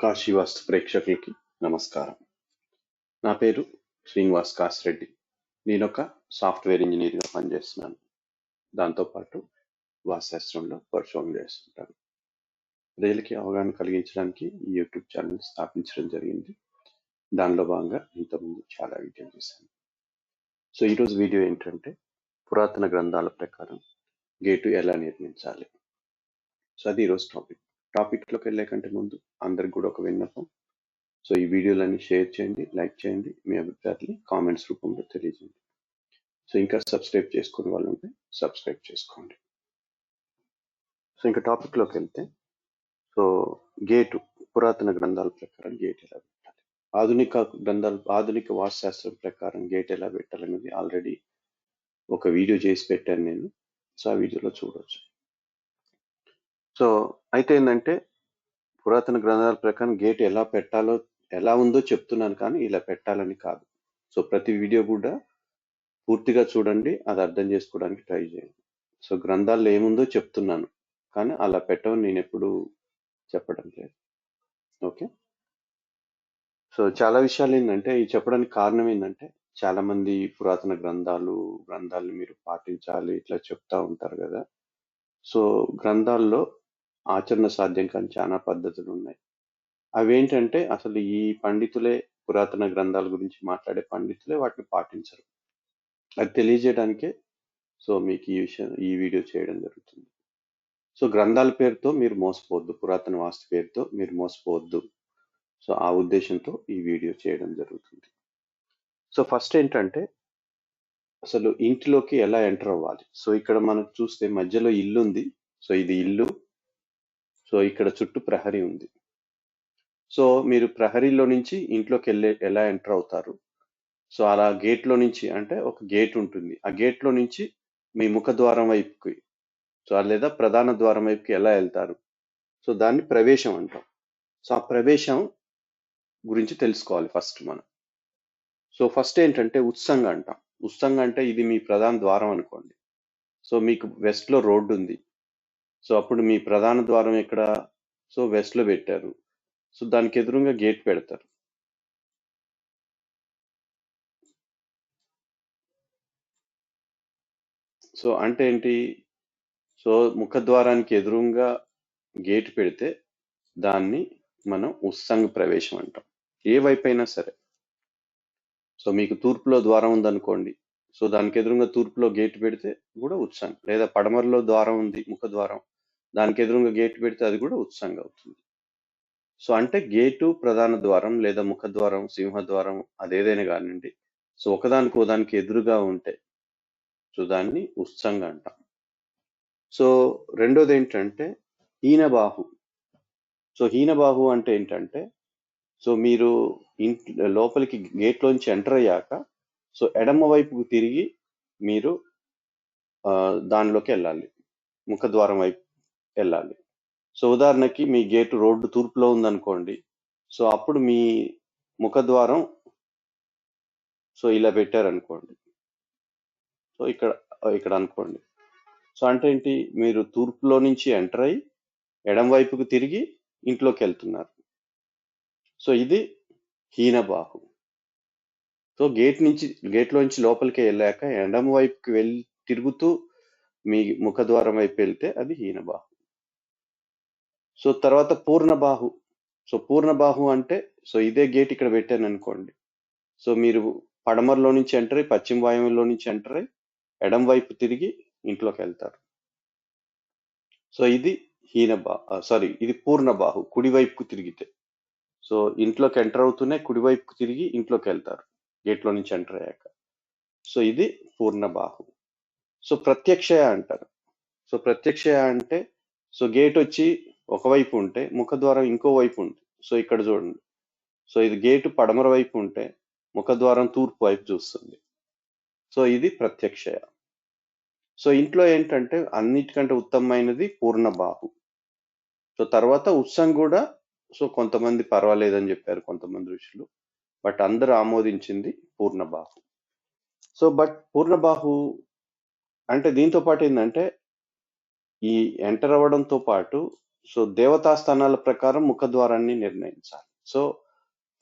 కాశీవాస్తు ప్రేక్షకులకి నమస్కారం. నా పేరు శ్రీనివాస్ కాసిరెడ్డి నేను ఒక సాఫ్ట్వేర్ ఇంజనీర్గా పనిచేస్తున్నాను. దాంతోపాటు వాస్తుశాస్త్రంలో పరిశోధన చేస్తుంటాను. ప్రజలకి అవగాహన కలిగించడానికి ఈ యూట్యూబ్ ఛానల్ స్థాపించడం జరిగింది. దానిలో భాగంగా ఇంతకుముందు చాలా వీడియోలు చేశాను సో ఈరోజు వీడియో ఏంటంటే పురాతన గ్రంథాల ప్రకారం గేటు ఎలా నిర్మించాలి? సో అది ఈరోజు టాపిక్. టాపిక్లోకి వెళ్ళే కంటే ముందు అందరికి కూడా ఒక విన్నపం. సో ఈ వీడియోలన్నీ షేర్ చేయండి లైక్ చేయండి మీ అభిప్రాయాన్ని కామెంట్స్ రూపంలో తెలియజేయండి. సో ఇంకా సబ్స్క్రైబ్ చేసుకునే వాళ్ళు ఉంటే సబ్స్క్రైబ్ చేసుకోండి. సో ఇంకా టాపిక్లోకి వెళ్తే సో గేటు పురాతన గ్రంథాల ప్రకారం గేట్ ఎలా పెట్టాలి? ఆధునిక గ్రంథాలు ఆధునిక వాస్తుశాస్త్రం ప్రకారం గేట్ ఎలా పెట్టాలనేది ఆల్రెడీ ఒక వీడియో చేసి పెట్టాను నేను. సో ఆ వీడియోలో చూడవచ్చు సో అయితే ఏంటంటే పురాతన గ్రంథాల ప్రకారం గేట్ ఎలా పెట్టాలో ఎలా ఉందో చెప్తున్నాను కానీ ఇలా పెట్టాలని కాదు. సో ప్రతి వీడియో కూడా పూర్తిగా చూడండి అది అర్థం చేసుకోవడానికి ట్రై చేయండి. సో గ్రంథాల్లో ఏముందో చెప్తున్నాను కానీ అలా పెట్టమని నేను ఎప్పుడు చెప్పడం లేదు. ఓకే? సో చాలా విషయాలు ఏంటంటే ఈ చెప్పడానికి కారణం ఏంటంటే చాలా మంది పురాతన గ్రంథాలు గ్రంథాలను మీరు పాటించాలి ఇట్లా చెప్తా ఉంటారు కదా. సో గ్రంథాల్లో ఆచరణ సాధ్యం కానీ చాలా పద్ధతులు ఉన్నాయి అవేంటంటే అసలు ఈ పండితులే పురాతన గ్రంథాల గురించి మాట్లాడే పండితులే వాటిని పాటించరు. అది తెలియజేయడానికే సో మీకు ఈ విషయం ఈ వీడియో చేయడం జరుగుతుంది. సో గ్రంథాల పేరుతో మీరు మోసపోవద్దు పురాతన వాస్తు పేరుతో మీరు మోసపోవద్దు. సో ఆ ఉద్దేశంతో ఈ వీడియో చేయడం జరుగుతుంది. సో ఫస్ట్ ఏంటంటే అసలు ఇంటిలోకి ఎలా ఎంటర్ అవ్వాలి? సో ఇక్కడ మనం చూస్తే మధ్యలో ఇల్లు ఉంది సో ఇది ఇల్లు సో ఇక్కడ చుట్టూ ప్రహరీ ఉంది. సో మీరు ప్రహరీలో నుంచి ఇంట్లోకి వెళ్ళే ఎలా ఎంటర్ అవుతారు? సో అలా గేట్లో నుంచి అంటే ఒక గేట్ ఉంటుంది. ఆ గేట్లో నుంచి మీ ముఖ ద్వారం వైపుకి సో లేదా ప్రధాన ద్వారం వైపుకి ఎలా వెళ్తారు? సో దాన్ని ప్రవేశం అంటాం. సో ఆ ప్రవేశం గురించి తెలుసుకోవాలి ఫస్ట్ మనం. సో ఫస్ట్ ఏంటంటే ఉత్సంగ అంటాం. ఉత్సంగ అంటే ఇది మీ ప్రధాన ద్వారం అనుకోండి. సో మీకు వెస్ట్లో రోడ్డు ఉంది. సో అప్పుడు మీ ప్రధాన ద్వారం ఎక్కడ? సో వెస్ట్లో పెట్టారు. సో దానికి ఎదురుగా గేట్ పెడతారు. సో అంటే ఏంటి? సో ముఖద్వారానికి ఎదురుగా గేట్ పెడితే దాన్ని మనం ఉత్సంగ ప్రవేశం అంటాం. ఏ వైపు అయినా సరే. సో మీకు తూర్పులో ద్వారం ఉందనుకోండి. సో దానికి ఎదురుగా తూర్పులో గేట్ పెడితే కూడా ఉత్సంగ్ లేదా పడమరలో ద్వారం ఉంది ముఖ ద్వారం. దానికి ఎదురుగా గేట్ పెడితే అది కూడా ఉత్సంగం అవుతుంది. సో అంటే గేటు ప్రధాన ద్వారం లేదా ముఖ ద్వారం సింహద్వారం అదేదైనా కానివ్వండి. సో ఒకదానికి ఒకదానికి ఎదురుగా ఉంటే సో దాన్ని ఉత్సంగం అంటాం. సో రెండోది ఏంటంటే హీనబాహు. సో హీనబాహు అంటే ఏంటంటే సో మీరు ఇంట్ లోపలికి గేట్లోంచి ఎంటర్ అయ్యాక సో ఎడమ వైపుకు తిరిగి మీరు దానిలోకి వెళ్ళాలి. ముఖద్వారం వైపు వెళ్ళాలి. సో ఉదాహరణకి మీ గేటు రోడ్డు తూర్పులో ఉందనుకోండి. సో అప్పుడు మీ ముఖద్వారం సో ఇలా పెట్టారనుకోండి. సో ఇక్కడ ఇక్కడ అనుకోండి. సో అంటే ఏంటి? మీరు తూర్పులో నుంచి ఎంటర్ అయ్యి ఎడం వైపుకు తిరిగి ఇంట్లోకి వెళ్తున్నారు. సో ఇది హీనబాహు. సో గేట్ నుంచి గేట్లో నుంచి లోపలికి వెళ్ళాక ఎడం వైపుకి వెళ్ళి తిరుగుతూ మీ ముఖద్వారం వైపు వెళ్తే అది హీనబాహు. సో తర్వాత పూర్ణబాహు. సో పూర్ణబాహు అంటే సో ఇదే గేట్ ఇక్కడ పెట్టాను అనుకోండి సో మీరు పడమరలో నుంచి ఎంటర్ అయ్యి పశ్చిమ వాయువులో నుంచి ఎంటర్ అయ్యి ఎడం వైపు తిరిగి ఇంట్లోకి వెళ్తారు. సో ఇది హీనబా సారీ ఇది పూర్ణబాహు కుడివైపుకు తిరిగితే. సో ఇంట్లోకి ఎంటర్ అవుతూనే కుడివైపుకు తిరిగి ఇంట్లోకి వెళ్తారు గేట్లో నుంచి ఎంటర్ అయ్యాక. సో ఇది పూర్ణబాహు. సో ప్రత్యక్షయ అంటారు. సో ప్రత్యక్షయ అంటే సో గేట్ వచ్చి ఒకవైపు ఉంటే ముఖద్వారం ఇంకో వైపు ఉంది. సో ఇక్కడ చూడండి. సో ఇది గేటు పడమర వైపు ఉంటే ముఖద్వారం తూర్పు వైపు చూస్తుంది. సో ఇది ప్రత్యక్షయ. సో ఇంట్లో ఏంటంటే అన్నిటికంటే ఉత్తమమైనది పూర్ణబాహు సో తర్వాత ఉత్సం కూడా సో కొంతమంది పర్వాలేదని చెప్పారు కొంతమంది ఋషులు. బట్ అందరూ ఆమోదించింది పూర్ణబాహు సో బట్ పూర్ణబాహు అంటే దీంతో పాటు ఏంటంటే ఈ ఎంటర్ అవ్వడంతో పాటు సో దేవతా స్థానాల ప్రకారం ముఖద్వారాన్ని నిర్ణయించాలి. సో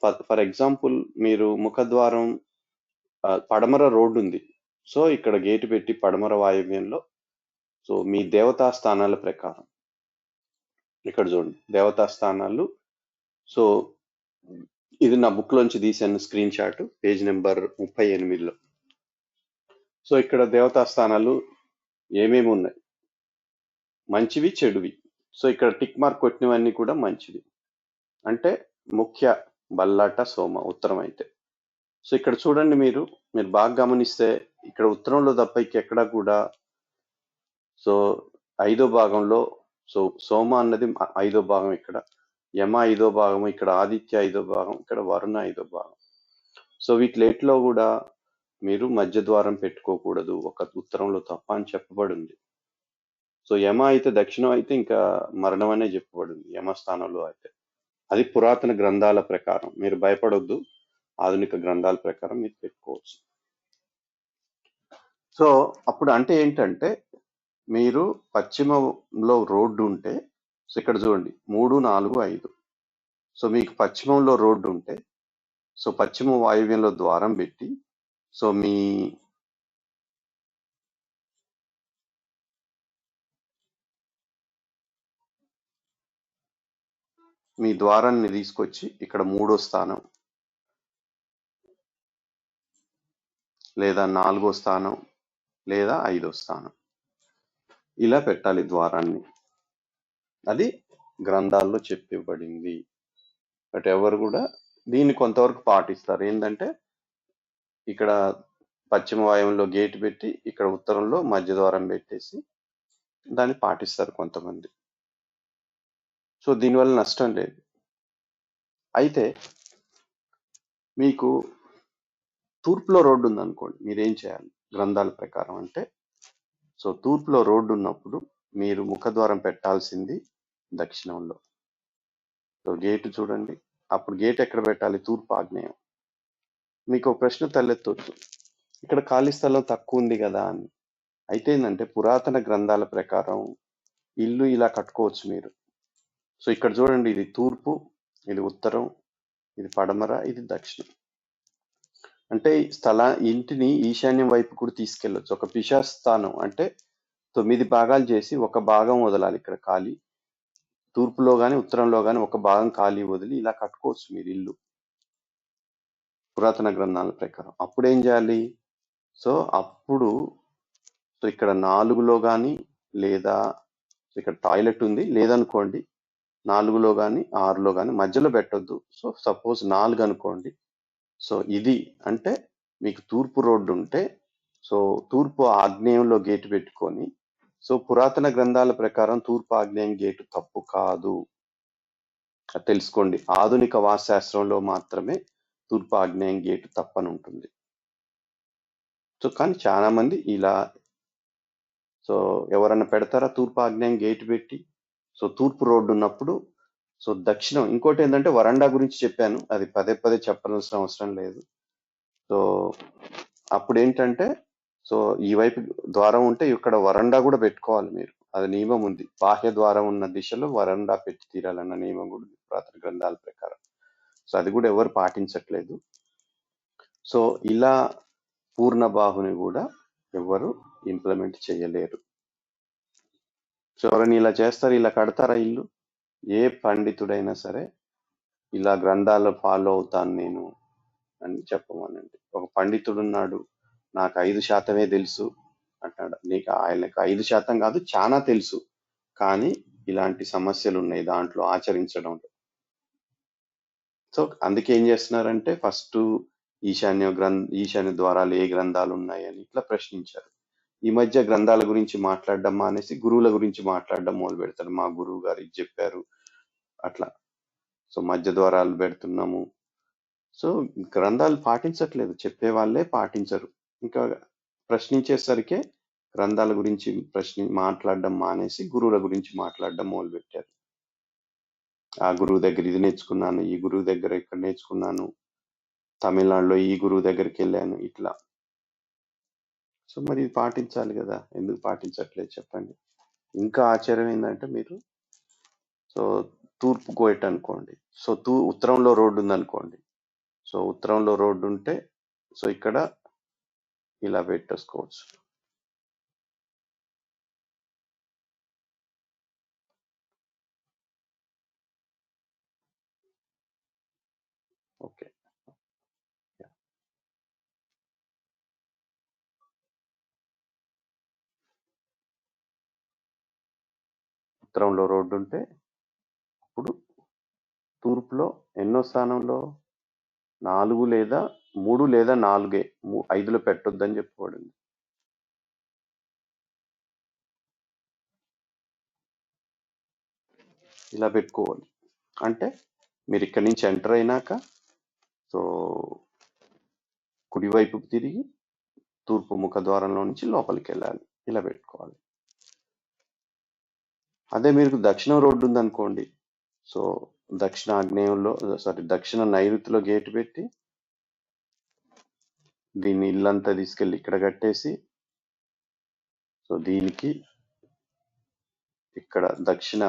ఫర్ ఫర్ ఎగ్జాంపుల్ మీరు ముఖద్వారం పడమర రోడ్డు ఉంది. సో ఇక్కడ గేటు పెట్టి పడమర వాయువ్యంలో సో మీ దేవతా స్థానాల ప్రకారం. ఇక్కడ చూడండి దేవతా స్థానాలు. సో ఇది నా బుక్ లోంచి తీసాను స్క్రీన్ షాట్ పేజ్ నెంబర్ ముప్పై ఎనిమిదిలో. సో ఇక్కడ దేవతా స్థానాలు ఏమేమి ఉన్నాయి? మంచివి చెడువి. సో ఇక్కడ టిక్ మార్క్ కొట్టినవన్నీ కూడా మంచివి అంటే ముఖ్య బల్లాట సోమ ఉత్తరం అయితే. సో ఇక్కడ చూడండి మీరు మీరు బాగా గమనిస్తే ఇక్కడ ఉత్తరంలో తప్ప ఎక్కడా కూడా సో ఐదో భాగంలో సో సోమ అన్నది ఐదో భాగం ఇక్కడ. యమ ఐదో భాగం ఇక్కడ ఆదిత్య ఐదో భాగం ఇక్కడ వరుణ ఐదో భాగం. సో వీటిలో కూడా మీరు మధ్య ద్వారం పెట్టుకోకూడదు ఒక ఉత్తరంలో తప్ప అని చెప్పబడి ఉంది. సో యమ అయితే దక్షిణం అయితే ఇంకా మరణం అనే చెప్పబడింది యమ స్థానంలో అయితే. అది పురాతన గ్రంథాల ప్రకారం. మీరు భయపడొద్దు ఆధునిక గ్రంథాల ప్రకారం మీరు పెట్టుకోవచ్చు. సో అప్పుడు అంటే ఏంటంటే మీరు పశ్చిమంలో రోడ్డు ఉంటే సో ఇక్కడ చూడండి మూడు నాలుగు ఐదు. సో మీకు పశ్చిమంలో రోడ్డు ఉంటే సో పశ్చిమ వాయువ్యంలో ద్వారం పెట్టి సో మీ మీ ద్వారాన్ని తీసుకొచ్చి ఇక్కడ మూడో స్థానం లేదా నాలుగో స్థానం లేదా ఐదో స్థానం. ఇలా పెట్టాలి ద్వారాన్ని. అది గ్రంథాల్లో చెప్పబడింది బట్ ఎవరు కూడా దీన్ని కొంతవరకు పాటిస్తారు. ఏంటంటే ఇక్కడ పశ్చిమ వాయువులో గేట్ పెట్టి ఇక్కడ ఉత్తరంలో మధ్య ద్వారం పెట్టేసి దాన్ని పాటిస్తారు కొంతమంది. సో దీనివల్ల నష్టం లేదు. అయితే మీకు తూర్పులో రోడ్డు ఉందనుకోండి మీరేం చేయాలి? గ్రంథాల ప్రకారం అంటే సో తూర్పులో రోడ్డు ఉన్నప్పుడు మీరు ముఖద్వారం పెట్టాల్సింది దక్షిణంలో. సో గేటు చూడండి. అప్పుడు గేట్ ఎక్కడ పెట్టాలి? తూర్పు ఆగ్నేయం. మీకు ఒక ప్రశ్న తలెత్తవచ్చు ఇక్కడ ఖాళీ స్థలం తక్కువ ఉంది కదా అని. అయితే ఏంటంటే పురాతన గ్రంథాల ప్రకారం ఇల్లు ఇలా కట్టుకోవచ్చు మీరు. సో ఇక్కడ చూడండి ఇది తూర్పు ఇది ఉత్తరం ఇది పడమర ఇది దక్షిణం. అంటే స్థల ఇంటిని ఈశాన్యం వైపు కూడా తీసుకెళ్ళొచ్చు. ఒక పిశాస్థానం అంటే తొమ్మిది భాగాలు చేసి ఒక భాగం వదలాలి ఇక్కడ ఖాళీ. తూర్పులో కానీ ఉత్తరంలో కానీ ఒక భాగం ఖాళీ వదిలి ఇలా కట్టుకోవచ్చు మీరు ఇల్లు. పురాతన గ్రంథాల ప్రకారం. అప్పుడు ఏం చేయాలి? సో అప్పుడు సో ఇక్కడ నాలుగులో కానీ లేదా ఇక్కడ టాయిలెట్ ఉంది లేదనుకోండి నాలుగులో కానీ ఆరులో కానీ మధ్యలో పెట్టొద్దు. సో సపోజ్ నాలుగు అనుకోండి సో ఇది అంటే మీకు తూర్పు రోడ్డు ఉంటే సో తూర్పు ఆగ్నేయంలో గేటు పెట్టుకొని సో పురాతన గ్రంథాల ప్రకారం తూర్పు ఆగ్నేయం గేటు తప్పు కాదు. తెలుసుకోండి. ఆధునిక వాస్తుశాస్త్రంలో మాత్రమే తూర్పు ఆగ్నేయం గేటు తప్పని ఉంటుంది సో కానీ చాలామంది ఇలా సో ఎవరన్నా పెడతారా తూర్పు ఆగ్నేయం గేటు పెట్టి? సో తూర్పు రోడ్డు ఉన్నప్పుడు సో దక్షిణం ఇంకోటి ఏంటంటే వరండా గురించి చెప్పాను. అది పదే పదే చెప్పాల్సిన అవసరం లేదు. సో అప్పుడు ఏంటంటే సో ఈ వైపు ద్వారం ఉంటే ఇక్కడ వరండా కూడా పెట్టుకోవాలి మీరు. అది నియమం ఉంది. బాహ్య ద్వారం ఉన్న దిశలో వరండా పెట్టి తీరాలన్న నియమం కూడా పురాతన గ్రంథాల ప్రకారం. సో అది కూడా ఎవరు పాటించట్లేదు. సో ఇలా పూర్ణ బాహుని కూడా ఎవరు ఇంప్లిమెంట్ చేయలేరు. సో ఇలా చేస్తారు? ఇలా కడతారా ఇల్లు? ఏ పండితుడైనా సరే ఇలా గ్రంథాలు ఫాలో అవుతాను నేను అని చెప్పమనండి. ఒక పండితుడు ఉన్నాడు నాకు ఐదు శాతమే తెలుసు అంటాడు నీకు ఆయనకు ఐదు శాతం కాదు చాలా తెలుసు. కానీ ఇలాంటి సమస్యలు ఉన్నాయి దాంట్లో ఆచరించడంలో సో అందుకే ఏం చేస్తున్నారంటే ఫస్ట్ ఈశాన్య గ్రంథ ఈశాన్య ద్వారాలు ఏ గ్రంథాలు ఉన్నాయని ఇట్లా ప్రశ్నించారు. ఈ మధ్య గ్రంథాల గురించి మాట్లాడడం మానేసి గురువుల గురించి మాట్లాడడం మొదలు పెడతారు. మా గురువు గారు ఇది చెప్పారు. అట్లా. సో మధ్య ద్వారాలు పెడుతున్నాము. సో గ్రంథాలు పాటించట్లేదు. చెప్పే వాళ్ళే పాటించరు. ఇంకా ప్రశ్నించేసరికే గ్రంథాల గురించి ప్రశ్ని మాట్లాడడం మానేసి గురువుల గురించి మాట్లాడడం మొదలు పెట్టారు. ఆ గురువు దగ్గర ఇది నేర్చుకున్నాను ఈ గురువు దగ్గర ఇక్కడ నేర్చుకున్నాను తమిళనాడులో ఈ గురువు దగ్గరికి వెళ్ళాను ఇట్లా. సో మరి ఇది పాటించాలి కదా. ఎందుకు పాటించట్లేదు చెప్పండి. ఇంకా ఆశ్చర్యం ఏంటంటే మీరు సో తూర్పు కోయట అనుకోండి. సో తూ ఉత్తరంలో రోడ్డు ఉందనుకోండి. సో ఉత్తరంలో రోడ్డు ఉంటే సో ఇక్కడ ఇలా పెట్టేసుకోవచ్చు ఓకే ఉత్తరంలో రోడ్డు ఉంటే అప్పుడు తూర్పులో ఎన్నో స్థానంలో నాలుగు లేదా మూడు లేదా నాలుగే మూ- ఐదులో పెట్టొద్దని చెప్పబడింది ఇలా పెట్టుకోవాలి. అంటే మీరు ఇక్కడి నుంచి ఎంటర్ అయినాక సో కుడివైపుకు తిరిగి తూర్పు ముఖ ద్వారంలో నుంచి లోపలికి వెళ్ళాలి. ఇలా పెట్టుకోవాలి. అదే మీకు దక్షిణం రోడ్డు ఉందనుకోండి. సో దక్షిణ ఆగ్నేయంలో సారీ దక్షిణ నైరుతిలో గేటు పెట్టి దీన్ని ఇల్లంతా తీసుకెళ్ళి ఇక్కడ కట్టేసి సో దీనికి ఇక్కడ దక్షిణ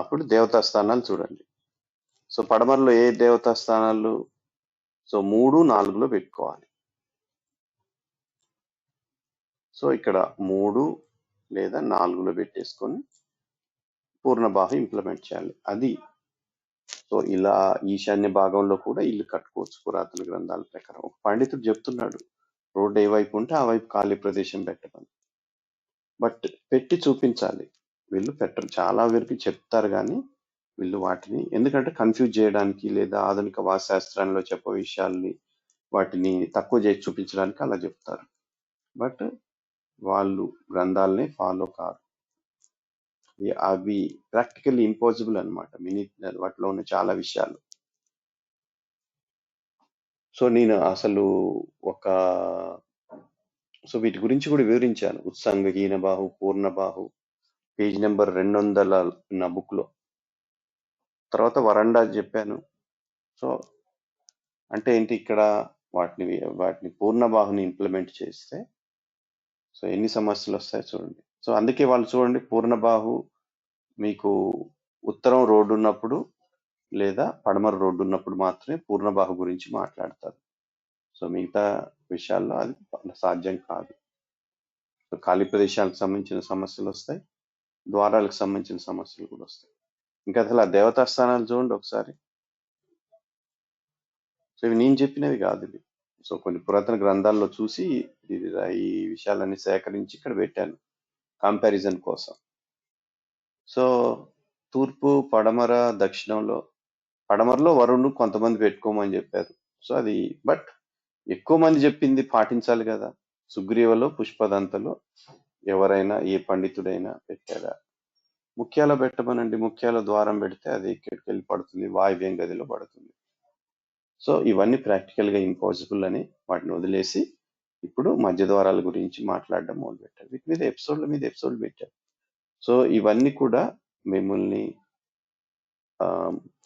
అప్పుడు దేవతా స్థానాలు చూడండి. సో పడమరలో ఏ దేవతా స్థానాలు? సో మూడు నాలుగులో పెట్టుకోవాలి. సో ఇక్కడ మూడు లేదా నాలుగులో పెట్టేసుకొని పూర్ణ పూర్ణబాహు ఇంప్లిమెంట్ చేయాలి. అది. సో ఇలా ఈశాన్య భాగంలో కూడా ఇల్లు కట్టుకోవచ్చు పురాతన గ్రంథాల ప్రకారం. ఒక పండితుడు చెప్తున్నాడు రోడ్డు ఏ వైపు ఉంటే ఆ వైపు ఖాళీ ప్రదేశం పెట్టమని. బట్ పెట్టి చూపించాలి. వీళ్ళు పెట్టరు. చాలా వరకు చెప్తారు కానీ వీళ్ళు వాటిని ఎందుకంటే కన్ఫ్యూజ్ చేయడానికి లేదా ఆధునిక వాశాస్త్రంలో చెప్పే విషయాల్ని వాటిని తక్కువ చేసి చూపించడానికి అలా చెప్తారు. బట్ వాళ్ళు గ్రంథాలని ఫాలో కారు. అవి ప్రాక్టికల్లీ ఇంపాసిబుల్ అనమాట మినీ వాటిలో ఉన్న చాలా విషయాలు. సో నేను అసలు ఒక సో వీటి గురించి కూడా వివరించాను. ఉత్సంగ హీనబాహు పూర్ణబాహు పేజ్ నెంబర్ రెండు వందల నా బుక్లో తర్వాత వరండా చెప్పాను. సో అంటే ఏంటి ఇక్కడ వాటిని వాటిని పూర్ణబాహుని ఇంప్లిమెంట్ చేస్తే సో ఎన్ని సమస్యలు వస్తాయి చూడండి. సో అందుకే వాళ్ళు చూడండి పూర్ణబాహు మీకు ఉత్తరం రోడ్డు ఉన్నప్పుడు లేదా పడమర రోడ్డు ఉన్నప్పుడు మాత్రమే పూర్ణబాహు గురించి మాట్లాడతారు. సో మిగతా విషయాల్లో అది సాధ్యం కాదు. సో ఖాళీ ప్రదేశాలకు సంబంధించిన సమస్యలు వస్తాయి ద్వారాలకు సంబంధించిన సమస్యలు కూడా వస్తాయి. ఇంకా అసలు ఆ దేవతా స్థానాలు చూడండి ఒకసారి. సో ఇవి నేను చెప్పినవి కాదు ఇవి. సో కొన్ని పురాతన గ్రంథాల్లో చూసి ఈ విషయాలన్నీ సేకరించి ఇక్కడ పెట్టాను. కంపారిజన్ కోసం. సో తూర్పు పడమర దక్షిణంలో పడమరలో వరుణ్ కొంతమంది పెట్టుకోమని చెప్పారు. సో అది బట్ ఎక్కువ మంది చెప్పింది పాటించాలి కదా. సుగ్రీవలో పుష్పదంతలో ఎవరైనా ఏ పండితుడైనా పెట్టారా? ముఖ్యాల పెట్టమనండి. ముఖ్యాల ద్వారం పెడితే అది ఇక్కడికి వెళ్ళి పడుతుంది వాయువ్యం గదిలో పడుతుంది. సో ఇవన్నీ ప్రాక్టికల్గా ఇంపాసిబుల్ అని వాటిని వదిలేసి ఇప్పుడు మధ్య ద్వారాల గురించి మాట్లాడడం మొదలు పెట్టారు వీటి మీద ఎపిసోడ్ల మీద ఎపిసోడ్ పెట్టారు. సో ఇవన్నీ కూడా మిమ్మల్ని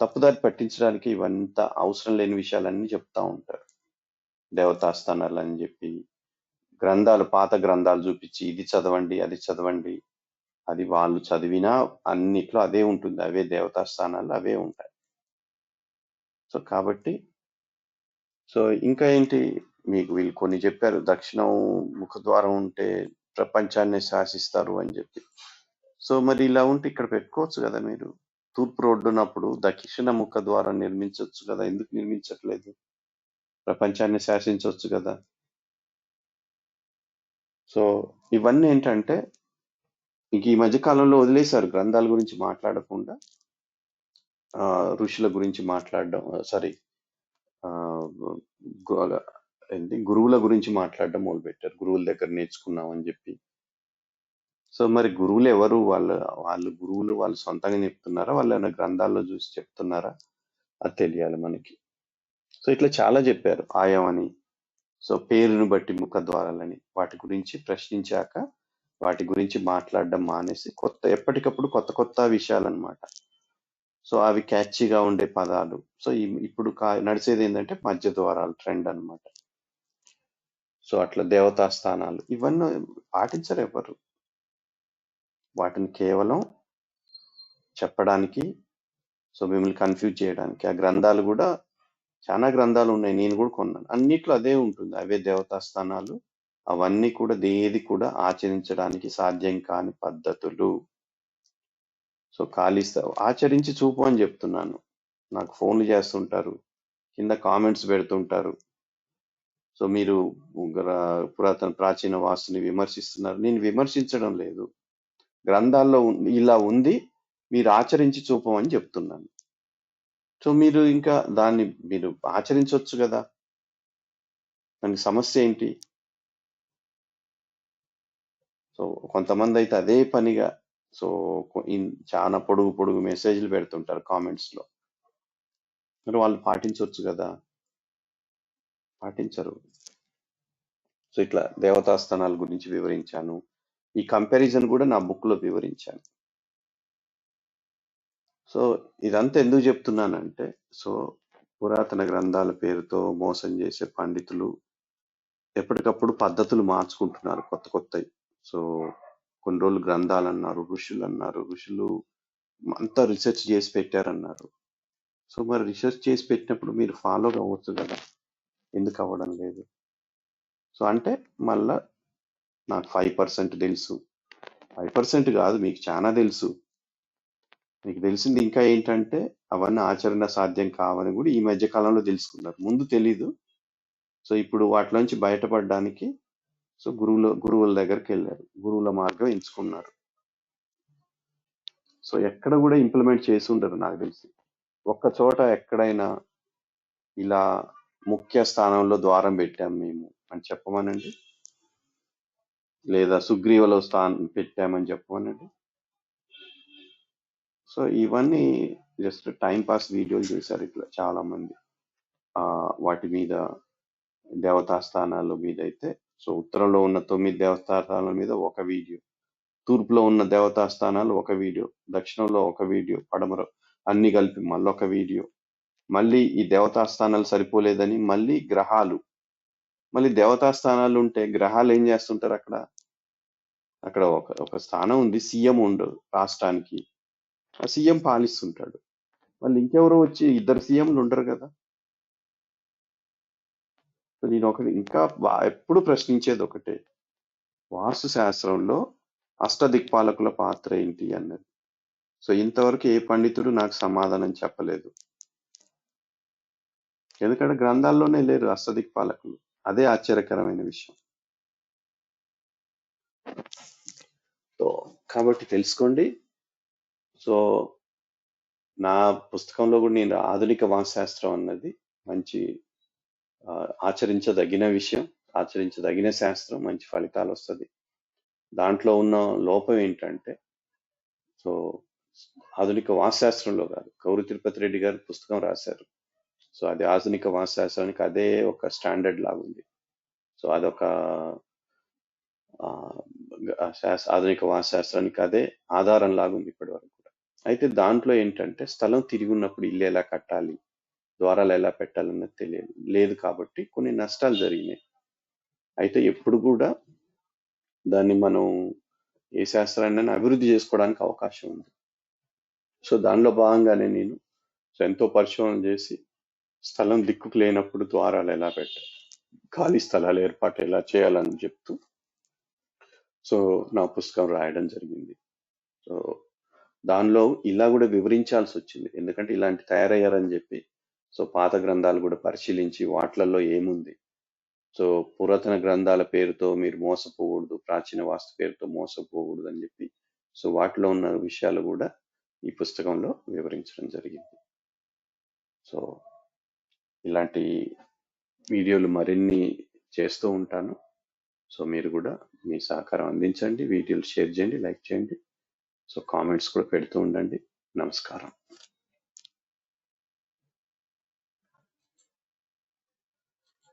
తప్పుదారి పట్టించడానికి ఇవంతా అవసరం లేని విషయాలన్నీ చెప్తా ఉంటారు. దేవతాస్థానాలు అని చెప్పి గ్రంథాలు పాత గ్రంథాలు చూపించి ఇది చదవండి అది చదవండి అది వాళ్ళు చదివినా అన్నిట్లో అదే ఉంటుంది. అవే దేవతా స్థానాలు అవే ఉంటాయి. సో కాబట్టి సో ఇంకా ఏంటి? మీకు వీళ్ళు కొన్ని చెప్పారు. దక్షిణం ముఖద్వారం ఉంటే ప్రపంచాన్ని శాసిస్తారు అని చెప్పి. సో మరి ఇలా ఉంటే ఇక్కడ పెట్టుకోవచ్చు కదా మీరు? తూర్పు రోడ్డు ఉన్నప్పుడు దక్షిణ ముఖ ద్వారా నిర్మించవచ్చు కదా? ఎందుకు నిర్మించట్లేదు? ప్రపంచాన్ని శాసించవచ్చు కదా? సో ఇవన్నీ ఏంటంటే ఇంక ఈ మధ్య కాలంలో వదిలేశారు. గ్రంథాల గురించి మాట్లాడకుండా ఋషుల గురించి మాట్లాడడం సారీ ఏంటి? గురువుల గురించి మాట్లాడడం మొదలుపెట్టారు. గురువుల దగ్గర నేర్చుకున్నాం అని చెప్పి. సో మరి గురువులు ఎవరు వాళ్ళ వాళ్ళు గురువులు వాళ్ళు సొంతంగా చెప్తున్నారా? వాళ్ళు ఏమైనా గ్రంథాల్లో చూసి చెప్తున్నారా? అది తెలియాలి మనకి. సో ఇట్లా చాలా చెప్పారు ఆయమని సో పేరును బట్టి ముఖ ద్వారాలని. వాటి గురించి ప్రశ్నించాక వాటి గురించి మాట్లాడడం మానేసి కొత్త ఎప్పటికప్పుడు కొత్త కొత్త విషయాలన్నమాట. సో అవి క్యాచీగా ఉండే పదాలు. సో ఇప్పుడు కా- నడిచేది ఏంటంటే మధ్య ద్వారాలు ట్రెండ్ అన్నమాట. సో అట్లా దేవతా స్థానాలు ఇవన్నీ పాటించరు ఎవరు వాటిని కేవలం చెప్పడానికి సో మిమ్మల్ని కన్ఫ్యూజ్ చేయడానికి. ఆ గ్రంథాలు కూడా చాలా గ్రంథాలు ఉన్నాయి. నేను కూడా కొన్నాను. అన్నిట్లో అదే ఉంటుంది. అవే దేవతా స్థానాలు. అవన్నీ కూడా దేది కూడా ఆచరించడానికి సాధ్యం కాని పద్ధతులు. సో ఖాళీ ఆచరించి చూపు అని చెప్తున్నాను. నాకు ఫోన్లు చేస్తుంటారు. కింద కామెంట్స్ పెడుతుంటారు. సో మీరు పురాతన ప్రాచీన వాస్తుని విమర్శిస్తున్నారు. నేను విమర్శించడం లేదు. గ్రంథాల్లో ఉం- ఇలా ఉంది. మీరు ఆచరించి చూపమని చెప్తున్నాను. సో మీరు ఇంకా దాన్ని మీరు ఆచరించవచ్చు కదా. దానికి సమస్య ఏంటి? సో కొంతమంది అయితే అదే పనిగా సో చాలా పొడుగు పొడుగు మెసేజ్లు పెడుతుంటారు కామెంట్స్లో. మరి వాళ్ళు పాటించవచ్చు కదా. పాటించరు. సో ఇట్లా దేవతాస్థానాల గురించి వివరించాను. ఈ కంపారిజన్ కూడా నా బుక్లో వివరించాను. సో ఇదంతా ఎందుకు చెప్తున్నానంటే సో పురాతన గ్రంథాల పేరుతో మోసం చేసే పండితులు ఎప్పటికప్పుడు పద్ధతులు మార్చుకుంటున్నారు కొత్త కొత్తవి సో కొన్ని రోజులు గ్రంథాలు అన్నారు ఋషులు అన్నారు ఋషులు అంతా రీసెర్చ్ చేసి పెట్టారన్నారు. సో మరి రీసెర్చ్ చేసి పెట్టినప్పుడు మీరు ఫాలో అవ్వచ్చు కదా. ఎందుకు అవ్వడం లేదు. సో అంటే మళ్ళా నాకు ఫైవ్ పర్సెంట్ తెలుసు. ఫైవ్ పర్సెంట్ కాదు మీకు చాలా తెలుసు. మీకు తెలిసింది ఇంకా ఏంటంటే అవన్నీ ఆచరణ సాధ్యం కావని కూడా ఈ మధ్య కాలంలో తెలుసుకున్నారు. ముందు తెలీదు. సో ఇప్పుడు వాటిలోంచి బయటపడడానికి సో గురువుల గురువుల దగ్గరికి వెళ్ళారు. గురువుల మార్గం ఎంచుకున్నారు. సో ఎక్కడ కూడా ఇంప్లిమెంట్ చేసి ఉండరు నాకు తెలిసి. ఒక్క చోట ఎక్కడైనా ఇలా ముఖ్య స్థానంలో ద్వారం పెట్టాం మేము అని చెప్పమనండి. లేదా సుగ్రీవలో స్థానం పెట్టామని చెప్పమనండి. సో ఇవన్నీ జస్ట్ టైం పాస్ వీడియోలు చూశారు ఇట్లా చాలా మంది వాటి మీద దేవతా స్థానాల మీద అయితే. సో ఉత్తరంలో ఉన్న తొమ్మిది దేవతాస్థానాల మీద ఒక వీడియో. తూర్పులో ఉన్న దేవతా స్థానాలు ఒక వీడియో. దక్షిణంలో ఒక వీడియో. పడమర అన్ని కలిపి మళ్ళీ ఒక వీడియో. మళ్ళీ ఈ దేవతా స్థానాలు సరిపోలేదని మళ్ళీ గ్రహాలు. మళ్ళీ దేవతాస్థానాలు ఉంటే గ్రహాలు ఏం చేస్తుంటారు అక్కడ? అక్కడ ఒక ఒక స్థానం ఉంది సీఎం ఉండు రాష్ట్రానికి. ఆ సీఎం పాలిస్తుంటాడు. మళ్ళీ ఇంకెవరో వచ్చి ఇద్దరు సీఎంలు ఉండరు కదా? నేను ఒకటి ఇంకా బా- ఎప్పుడు ప్రశ్నించేది ఒకటే. వాస్తు శాస్త్రంలో అష్టదిక్పాలకుల పాత్ర ఏంటి అన్నది. సో ఇంతవరకు ఏ పండితుడు నాకు సమాధానం చెప్పలేదు. ఎందుకంటే గ్రంథాల్లోనే లేరు అష్టదిక్పాలకులు అదే ఆశ్చర్యకరమైన విషయం. సో కాబట్టి తెలుసుకోండి. సో నా పుస్తకంలో కూడా నేను ఆధునిక వాస్తుశాస్త్రం అన్నది మంచి ఆచరించదగిన విషయం ఆచరించదగిన శాస్త్రం మంచి ఫలితాలు వస్తుంది. దాంట్లో ఉన్న లోపం ఏంటంటే సో ఆధునిక వాస్తుశాస్త్రంలో కాదు కౌరు తిరుపతి రెడ్డి గారు పుస్తకం రాశారు. సో అది ఆధునిక వాస్తుశాస్త్రానికి అదే ఒక స్టాండర్డ్ లాగా ఉంది సో అదొక ఆధునిక వాస్తుశాస్త్రానికి అదే ఆధారం లాగుంది ఇప్పటి వరకు కూడా. అయితే దాంట్లో ఏంటంటే స్థలం తిరిగి ఉన్నప్పుడు ఇల్లు ఎలా కట్టాలి ద్వారాలు ఎలా పెట్టాలన్నది తెలియదు. లేదు కాబట్టి కొన్ని నష్టాలు జరిగినాయి. అయితే ఎప్పుడు కూడా దాన్ని మనం ఏ శాస్త్రాన్ని అభివృద్ధి చేసుకోవడానికి అవకాశం ఉంది. సో దానిలో భాగంగానే నేను సో ఎంతో పరిశోధన చేసి స్థలం దిక్కుకు లేనప్పుడు ద్వారాలు ఎలా పెట్టాలి ఖాళీ స్థలాలు ఏర్పాటు ఎలా చేయాలని చెప్తూ సో నా పుస్తకం రాయడం జరిగింది. సో దానిలో ఇలా కూడా వివరించాల్సి వచ్చింది. ఎందుకంటే ఇలాంటి తయారయ్యారని చెప్పి సో పాత గ్రంథాలు కూడా పరిశీలించి వాటిలలో ఏముంది? సో పురాతన గ్రంథాల పేరుతో మీరు మోసపోకూడదు ప్రాచీన వాస్తు పేరుతో మోసపోకూడదు అని చెప్పి సో వాటిలో ఉన్న విషయాలు కూడా ఈ పుస్తకంలో వివరించడం జరిగింది. సో ఇలాంటి వీడియోలు మరిన్ని చేస్తూ ఉంటాను. సో మీరు కూడా మీ సహకారం అందించండి. వీడియోలు షేర్ చేయండి లైక్ చేయండి. సో కామెంట్స్ కూడా పెడుతూ ఉండండి. నమస్కారం.